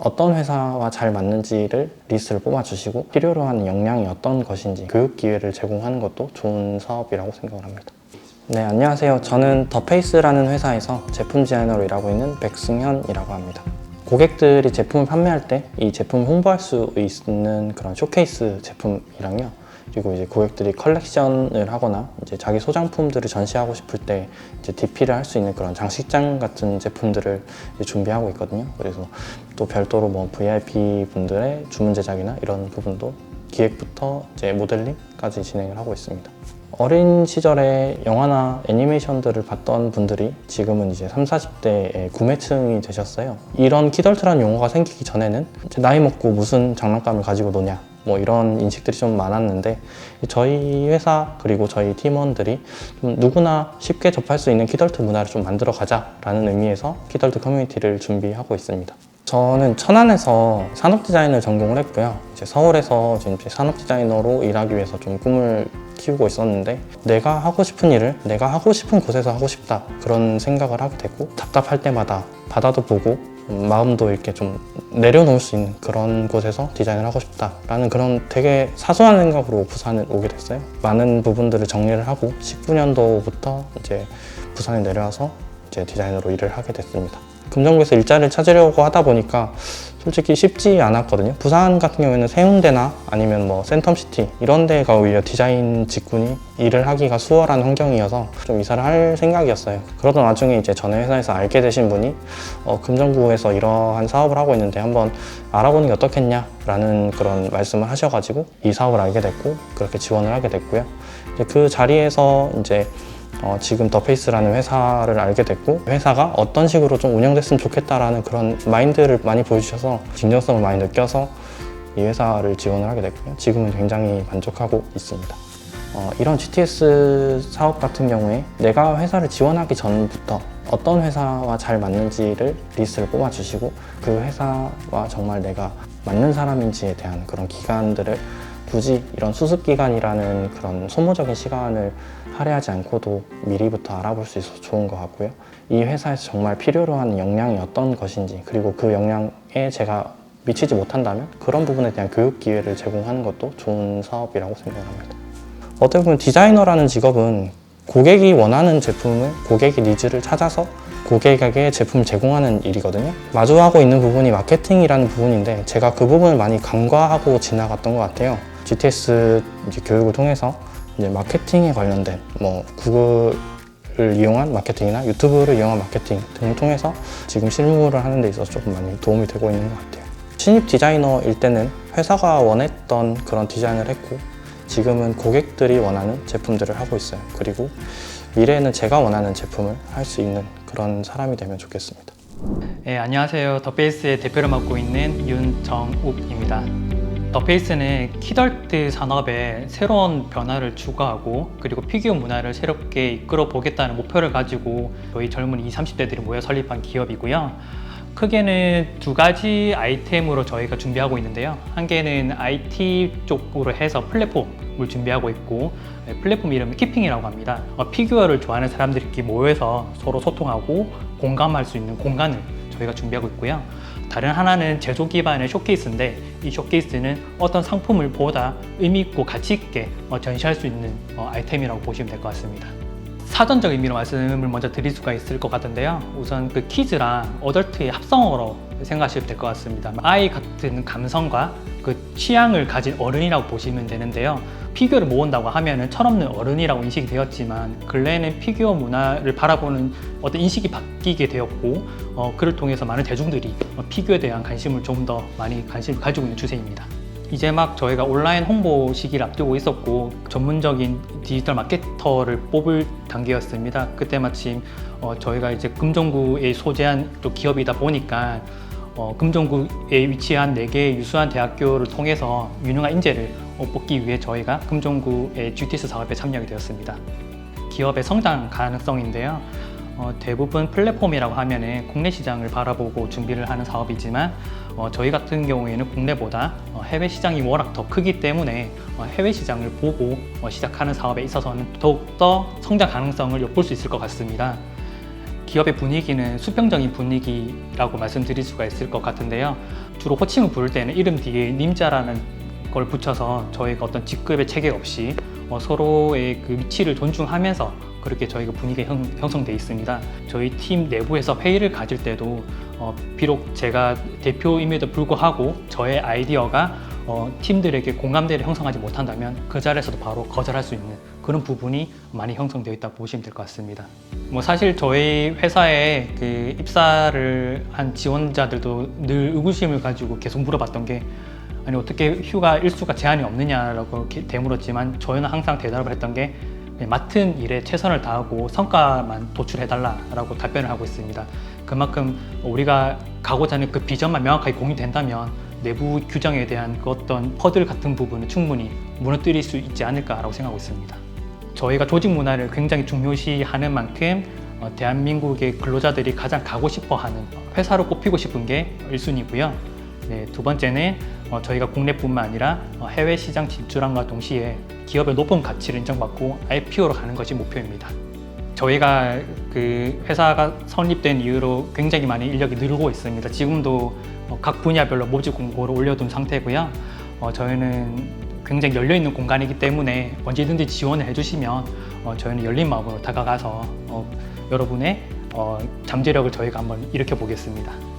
어떤 회사와 잘 맞는지를 리스트를 뽑아주시고 필요로 하는 역량이 어떤 것인지 교육 기회를 제공하는 것도 좋은 사업이라고 생각을 합니다. 네, 안녕하세요. 저는 더페이스라는 회사에서 제품 디자이너로 일하고 있는 백승현이라고 합니다. 고객들이 제품을 판매할 때 이 제품을 홍보할 수 있는 그런 쇼케이스 제품이랑요. 그리고 이제 고객들이 컬렉션을 하거나 이제 자기 소장품들을 전시하고 싶을 때 이제 DP를 할 수 있는 그런 장식장 같은 제품들을 준비하고 있거든요. 그래서 또 별도로 뭐 VIP 분들의 주문 제작이나 이런 부분도 기획부터 이제 모델링까지 진행을 하고 있습니다. 어린 시절에 영화나 애니메이션들을 봤던 분들이 지금은 이제 3, 40대의 구매층이 되셨어요. 이런 키덜트라는 용어가 생기기 전에는 나이 먹고 무슨 장난감을 가지고 노냐 뭐 이런 인식들이 좀 많았는데 저희 회사 그리고 저희 팀원들이 좀 누구나 쉽게 접할 수 있는 키덜트 문화를 좀 만들어 가자라는 의미에서 키덜트 커뮤니티를 준비하고 있습니다. 저는 천안에서 산업 디자인을 전공을 했고요. 이제 서울에서 지금 산업 디자이너로 일하기 위해서 좀 꿈을 키우고 있었는데 내가 하고 싶은 일을 내가 하고 싶은 곳에서 하고 싶다 그런 생각을 하게 됐고 답답할 때마다 바다도 보고 음, 마음도 이렇게 좀 내려놓을 수 있는 그런 곳에서 디자인을 하고 싶다라는 그런 되게 사소한 생각으로 부산을 오게 됐어요. 많은 부분들을 정리를 하고 19년도부터 이제 부산에 내려와서 이제 디자이너로 일을 하게 됐습니다. 금정구에서 일자리를 찾으려고 하다 보니까 솔직히 쉽지 않았거든요. 부산 같은 경우에는 세운대나 아니면 뭐 센텀시티 이런 데가 오히려 디자인 직군이 일을 하기가 수월한 환경이어서 좀 이사를 할 생각이었어요. 그러던 와중에 이제 전에 회사에서 알게 되신 분이 어, 금정구에서 이러한 사업을 하고 있는데 한번 알아보는 게 어떻겠냐라는 그런 말씀을 하셔가지고 이 사업을 알게 됐고 그렇게 지원을 하게 됐고요. 그 자리에서 이제 어, 지금 더페이스라는 회사를 알게 됐고 회사가 어떤 식으로 좀 운영됐으면 좋겠다라는 그런 마인드를 많이 보여주셔서 진정성을 많이 느껴서 이 회사를 지원을 하게 됐고요. 지금은 굉장히 만족하고 있습니다. 어, 이런 GTS 사업 같은 경우에 내가 회사를 지원하기 전부터 어떤 회사와 잘 맞는지를 리스트를 뽑아주시고 그 회사와 정말 내가 맞는 사람인지에 대한 그런 기간들을 굳이 이런 수습 기간이라는 그런 소모적인 시간을 할애하지 않고도 미리부터 알아볼 수 있어서 좋은 것 같고요. 이 회사에서 정말 필요로 하는 역량이 어떤 것인지 그리고 그 역량에 제가 미치지 못한다면 그런 부분에 대한 교육 기회를 제공하는 것도 좋은 사업이라고 생각합니다. 어떻게 보면 디자이너라는 직업은 고객이 원하는 제품을 고객의 니즈를 찾아서 고객에게 제품을 제공하는 일이거든요. 마주하고 있는 부분이 마케팅이라는 부분인데 제가 그 부분을 많이 간과하고 지나갔던 것 같아요. GTS 이제 교육을 통해서 이제 마케팅에 관련된 뭐 구글을 이용한 마케팅이나 유튜브를 이용한 마케팅 등을 통해서 지금 실무를 하는 데 있어서 조금 많이 도움이 되고 있는 것 같아요. 신입 디자이너일 때는 회사가 원했던 그런 디자인을 했고 지금은 고객들이 원하는 제품들을 하고 있어요. 그리고 미래에는 제가 원하는 제품을 할 수 있는 그런 사람이 되면 좋겠습니다. 네, 안녕하세요. 더페이스의 대표를 맡고 있는 윤정욱입니다. 더페이스는 키덜트 산업에 새로운 변화를 추구하고 그리고 피규어 문화를 새롭게 이끌어 보겠다는 목표를 가지고 저희 젊은 20, 30대들이 모여 설립한 기업이고요. 크게는 두 가지 아이템으로 저희가 준비하고 있는데요. 한 개는 IT 쪽으로 해서 플랫폼을 준비하고 있고 네, 플랫폼 이름은 키핑이라고 합니다. 어, 피규어를 좋아하는 사람들끼리 모여서 서로 소통하고 공감할 수 있는 공간을 저희가 준비하고 있고요. 다른 하나는 제조 기반의 쇼케이스인데 이 쇼케이스는 어떤 상품을 보다 의미 있고 가치 있게 어, 전시할 수 있는 어, 아이템이라고 보시면 될 것 같습니다. 사전적 의미로 말씀을 먼저 드릴 수가 있을 것 같은데요. 우선 그 키즈랑 어덜트의 합성어로 생각하시면 될 것 같습니다. 아이 같은 감성과 그 취향을 가진 어른이라고 보시면 되는데요. 피규어를 모은다고 하면은 철없는 어른이라고 인식이 되었지만 근래에는 피규어 문화를 바라보는 어떤 인식이 바뀌게 되었고 어, 그를 통해서 많은 대중들이 어, 피규어에 대한 관심을 좀 더 많이 관심을 가지고 있는 추세입니다. 이제 막 저희가 온라인 홍보 시기를 앞두고 있었고 전문적인 디지털 마케터를 뽑을 단계였습니다. 그때 마침 어, 저희가 이제 금정구에 소재한 또 기업이다 보니까 어, 금정구에 위치한 4개의 유수한 대학교를 통해서 유능한 인재를 어, 뽑기 위해 저희가 금정구의 GTS 사업에 참여하게 되었습니다. 기업의 성장 가능성인데요. 어, 대부분 플랫폼이라고 하면은 국내 시장을 바라보고 준비를 하는 사업이지만 어, 저희 같은 경우에는 국내보다 어, 해외 시장이 워낙 더 크기 때문에 어, 해외 시장을 보고 어, 시작하는 사업에 있어서는 더욱더 성장 가능성을 엿볼 수 있을 것 같습니다. 기업의 분위기는 수평적인 분위기라고 말씀드릴 수가 있을 것 같은데요. 주로 호칭을 부를 때는 이름 뒤에 님자라는 걸 붙여서 저희가 어떤 직급의 체계 없이 어, 서로의 그 위치를 존중하면서 그렇게 저희가 분위기가 형, 형성돼 있습니다. 저희 팀 내부에서 회의를 가질 때도 어, 비록 제가 대표임에도 불구하고 저의 아이디어가 어, 팀들에게 공감대를 형성하지 못한다면 그 자리에서도 바로 거절할 수 있는 그런 부분이 많이 형성되어 있다고 보시면 될 것 같습니다. 뭐 사실 저희 회사에 그 입사를 한 지원자들도 늘 의구심을 가지고 계속 물어봤던 게 아니 어떻게 휴가 일수가 제한이 없느냐라고 되물었지만 저희는 항상 대답을 했던 게 맡은 일에 최선을 다하고 성과만 도출해달라라고 답변을 하고 있습니다. 그만큼 우리가 가고자 하는 그 비전만 명확하게 공유된다면 내부 규정에 대한 그 어떤 허들 같은 부분은 충분히 무너뜨릴 수 있지 않을까라고 생각하고 있습니다. 저희가 조직 문화를 굉장히 중요시하는 만큼 어, 대한민국의 근로자들이 가장 가고 싶어하는 회사로 꼽히고 싶은 게 1순위고요. 네, 두 번째는 어, 저희가 국내뿐만 아니라 어, 해외 시장 진출함과 동시에 기업의 높은 가치를 인정받고 IPO로 가는 것이 목표입니다. 저희가 그 회사가 설립된 이후로 굉장히 많이 인력이 늘고 있습니다. 지금도 어, 각 분야별로 모집 공고를 올려둔 상태고요. 어, 저희는 굉장히 열려 있는 공간이기 때문에 언제든지 지원을 해주시면 어, 저희는 열린 마음으로 다가가서 어, 여러분의 어, 잠재력을 저희가 한번 일으켜 보겠습니다.